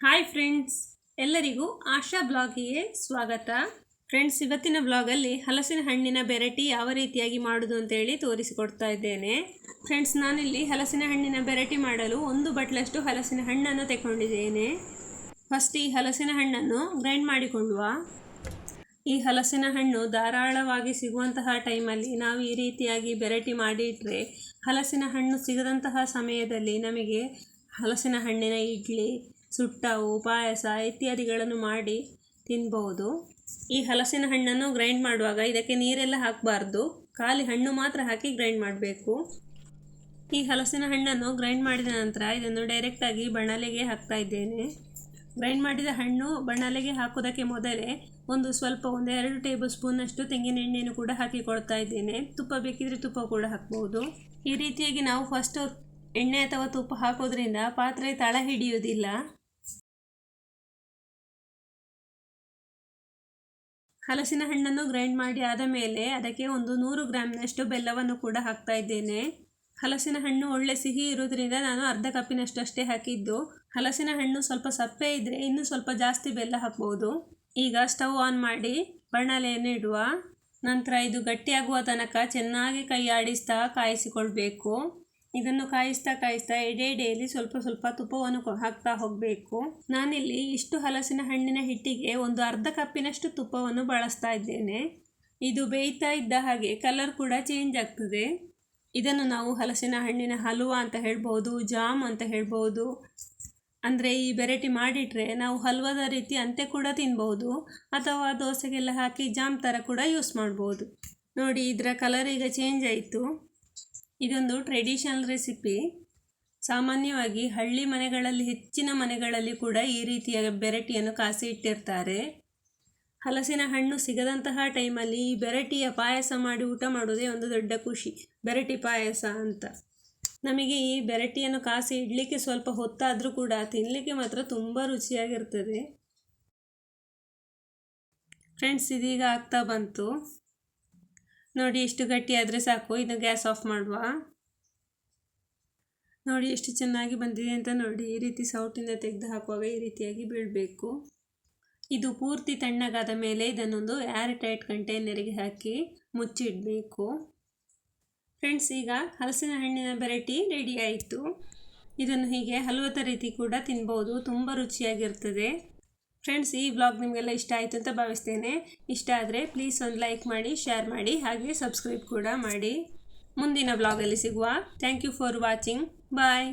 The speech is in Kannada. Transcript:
ಹಾಯ್ ಫ್ರೆಂಡ್ಸ್ ಎಲ್ಲರಿಗೂ ಆಶಾ ಬ್ಲಾಗಿಗೆ ಸ್ವಾಗತ. ಫ್ರೆಂಡ್ಸ್ ಇವತ್ತಿನ ಬ್ಲಾಗಲ್ಲಿ ಹಲಸಿನ ಹಣ್ಣಿನ ಬೆರಟಿ ಯಾವ ರೀತಿಯಾಗಿ ಮಾಡೋದು ಅಂತೇಳಿ ತೋರಿಸಿಕೊಡ್ತಾ ಇದ್ದೇನೆ. ಫ್ರೆಂಡ್ಸ್ ನಾನಿಲ್ಲಿ ಹಲಸಿನ ಹಣ್ಣಿನ ಬೆರಟಿ ಮಾಡಲು ಒಂದು ಬಟ್ಲಷ್ಟು ಹಲಸಿನ ಹಣ್ಣನ್ನು ತಗೊಂಡಿದ್ದೇನೆ ಫಸ್ಟ್ ಈ ಹಲಸಿನ ಹಣ್ಣನ್ನು ಗ್ರೈಂಡ್ ಮಾಡಿಕೊಳ್ಳುವ. ಈ ಹಲಸಿನ ಹಣ್ಣು ಧಾರಾಳವಾಗಿ ಸಿಗುವಂತಹ ಟೈಮಲ್ಲಿ ನಾವು ಈ ರೀತಿಯಾಗಿ ಬೆರಟಿ ಮಾಡಿ ಇಟ್ಟರೆ ಹಲಸಿನ ಹಣ್ಣು ಸಿಗದಂತಹ ಸಮಯದಲ್ಲಿ ನಮಗೆ ಹಲಸಿನ ಹಣ್ಣಿನ ಇಡ್ಲಿ ಸುಟ್ಟವು ಪಾಯಸ ಇತ್ಯಾದಿಗಳನ್ನು ಮಾಡಿ ತಿನ್ಬಹುದು. ಈ ಹಲಸಿನ ಹಣ್ಣನ್ನು ಗ್ರೈಂಡ್ ಮಾಡುವಾಗ ಇದಕ್ಕೆ ನೀರೆಲ್ಲ ಹಾಕಬಾರ್ದು. ಖಾಲಿ ಹಣ್ಣು ಮಾತ್ರ ಹಾಕಿ ಗ್ರೈಂಡ್ ಮಾಡಬೇಕು. ಈ ಹಲಸಿನ ಹಣ್ಣನ್ನು ಗ್ರೈಂಡ್ ಮಾಡಿದ ನಂತರ ಇದನ್ನು ಡೈರೆಕ್ಟಾಗಿ ಬಣಲೆಗೆ ಹಾಕ್ತಾ ಇದ್ದೇನೆ. ಗ್ರೈಂಡ್ ಮಾಡಿದ ಹಣ್ಣು ಬಣಲೆಗೆ ಹಾಕೋದಕ್ಕೆ ಮೊದಲೇ ಒಂದು ಸ್ವಲ್ಪ ಒಂದು ಎರಡು ಟೇಬಲ್ ಸ್ಪೂನಷ್ಟು ತೆಂಗಿನ ಎಣ್ಣೆಯನ್ನು ಕೂಡ ಹಾಕಿಕೊಳ್ತಾ ಇದ್ದೇನೆ. ತುಪ್ಪ ಬೇಕಿದ್ರೆ ತುಪ್ಪ ಕೂಡ ಹಾಕ್ಬೋದು ಈ ರೀತಿಯಾಗಿ ನಾವು ಫಸ್ಟ್ ಎಣ್ಣೆ ಅಥವಾ ತುಪ್ಪ ಹಾಕೋದ್ರಿಂದ ಪಾತ್ರೆ ತಳ ಹಿಡಿಯುವುದಿಲ್ಲ. ಹಲಸಿನ ಹಣ್ಣನ್ನು ಗ್ರೈಂಡ್ ಮಾಡಿ ಆದ ಮೇಲೆ ಅದಕ್ಕೆ ಒಂದು ನೂರು ಗ್ರಾಮ್ನಷ್ಟು ಬೆಲ್ಲವನ್ನು ಕೂಡ ಹಾಕ್ತಾ ಇದ್ದೇನೆ. ಹಲಸಿನ ಹಣ್ಣು ಒಳ್ಳೆ ಸಿಹಿ ಇರೋದ್ರಿಂದ ನಾನು ಅರ್ಧ ಕಪ್ಪಿನಷ್ಟು ಅಷ್ಟೇ ಹಾಕಿದ್ದು. ಹಲಸಿನ ಹಣ್ಣು ಸ್ವಲ್ಪ ಸಪ್ಪೆ ಇದ್ದರೆ ಇನ್ನೂ ಸ್ವಲ್ಪ ಜಾಸ್ತಿ ಬೆಲ್ಲ ಹಾಕ್ಬೋದು. ಈಗ ಸ್ಟವ್ ಆನ್ ಮಾಡಿ ಬಣ್ಣಲೆಯನ್ನು ಇಡುವ. ನಂತರ ಇದು ಗಟ್ಟಿಯಾಗುವ ತನಕ ಚೆನ್ನಾಗಿ ಕೈ ಆಡಿಸ್ತಾ ಕಾಯಿಸಿಕೊಳ್ಬೇಕು. ಇದನ್ನು ಕಾಯಿಸ್ತಾ ಕಾಯಿಸ್ತಾ ಎಡೆ ಎಡೆಯಲ್ಲಿ ಸ್ವಲ್ಪ ಸ್ವಲ್ಪ ತುಪ್ಪವನ್ನು ಹಾಕ್ತಾ ಹೋಗಬೇಕು. ನಾನಿಲ್ಲಿ ಇಷ್ಟು ಹಲಸಿನ ಹಣ್ಣಿನ ಹಿಟ್ಟಿಗೆ ಒಂದು ಅರ್ಧ ಕಪ್ಪಿನಷ್ಟು ತುಪ್ಪವನ್ನು ಬಳಸ್ತಾ ಇದ್ದೇನೆ. ಇದು ಬೇಯ್ತಾ ಇದ್ದ ಹಾಗೆ ಕಲರ್ ಕೂಡ ಚೇಂಜ್ ಆಗ್ತದೆ. ಇದನ್ನು ನಾವು ಹಲಸಿನ ಹಣ್ಣಿನ ಹಲುವ ಅಂತ ಹೇಳ್ಬೋದು, ಜಾಮ್ ಅಂತ ಹೇಳ್ಬೋದು. ಅಂದರೆ ಈ ವೆರೈಟಿ ಮಾಡಿಟ್ರೆ ನಾವು ಹಲ್ವದ ರೀತಿ ಅಂತೆ ಕೂಡ ತಿನ್ಬೋದು. ಅಥವಾ ದೋಸೆಗೆಲ್ಲ ಹಾಕಿ ಜಾಮ್ ಥರ ಕೂಡ ಯೂಸ್ ಮಾಡ್ಬೋದು. ನೋಡಿ, ಇದರ ಕಲರ್ ಈಗ ಚೇಂಜ್ ಆಯಿತು. ಇದೊಂದು ಟ್ರೆಡಿಷನಲ್ ರೆಸಿಪಿ ಸಾಮಾನ್ಯವಾಗಿ ಹಳ್ಳಿ ಮನೆಗಳಲ್ಲಿ, ಹೆಚ್ಚಿನ ಮನೆಗಳಲ್ಲಿ ಕೂಡ ಈ ರೀತಿಯ ಬೆರಟಿಯನ್ನು ಕಾಸಿ ಇಟ್ಟಿರ್ತಾರೆ. ಹಲಸಿನ ಹಣ್ಣು ಸಿಗದಂತಹ ಟೈಮಲ್ಲಿ ಈ ಬೆರಟಿಯ ಪಾಯಸ ಮಾಡಿ ಊಟ ಮಾಡೋದೇ ಒಂದು ದೊಡ್ಡ ಖುಷಿ. ಬೆರಟಿ ಪಾಯಸ ಅಂತ. ನಮಗೆ ಈ ಬೆರಟಿಯನ್ನು ಕಾಸಿ ಇಡಲಿಕ್ಕೆ ಸ್ವಲ್ಪ ಹೊತ್ತಾದರೂ ಕೂಡ ತಿನ್ನಲಿಕ್ಕೆ ಮಾತ್ರ ತುಂಬ ರುಚಿಯಾಗಿರ್ತದೆ. ಫ್ರೆಂಡ್ಸ್ ಇದೀಗ ಆಗ್ತಾ ಬಂತು. ನೋಡಿ ಎಷ್ಟು ಗಟ್ಟಿ ಆದರೆ ಸಾಕು. ಇದು ಗ್ಯಾಸ್ ಆಫ್ ಮಾಡುವ. ನೋಡಿ ಎಷ್ಟು ಚೆನ್ನಾಗಿ ಬಂದಿದೆ ಅಂತ ನೋಡಿ. ಈ ರೀತಿ ಸೌಟಿಂದ ತೆಗೆದು ಹಾಕುವಾಗ ಈ ರೀತಿಯಾಗಿ ಬೀಳಬೇಕು. ಇದು ಪೂರ್ತಿ ತಣ್ಣಗಾದ ಮೇಲೆ ಇದನ್ನೊಂದು ಏರ್ ಟೈಟ್ ಕಂಟೈನರಿಗೆ ಹಾಕಿ ಮುಚ್ಚಿಡಬೇಕು. ಫ್ರೆಂಡ್ಸ್ ಈಗ ಹಲಸಿನ ಹಣ್ಣಿನ ಬೆರಟಿ ರೆಡಿ ಆಯಿತು. ಇದನ್ನು ಹೀಗೆ ಹಲವತ್ತ ರೀತಿ ಕೂಡ ತಿನ್ಬೋದು. ತುಂಬ ರುಚಿಯಾಗಿರ್ತದೆ. ಫ್ರೆಂಡ್ಸ್ ಈ ವ್ಲಾಗ್ ನಿಮಗೆಲ್ಲ ಇಷ್ಟ ಆಯಿತು ಅಂತ ಭಾವಿಸ್ತೇನೆ. ಇಷ್ಟ ಆದರೆ ಪ್ಲೀಸ್ ಒಂದು ಲೈಕ್ ಮಾಡಿ ಶೇರ್ ಮಾಡಿ ಹಾಗೆ ಸಬ್ಸ್ಕ್ರೈಬ್ ಕೂಡ ಮಾಡಿ. ಮುಂದಿನ ವ್ಲಾಗಲ್ಲಿ ಸಿಗುವ. Thank you for watching bye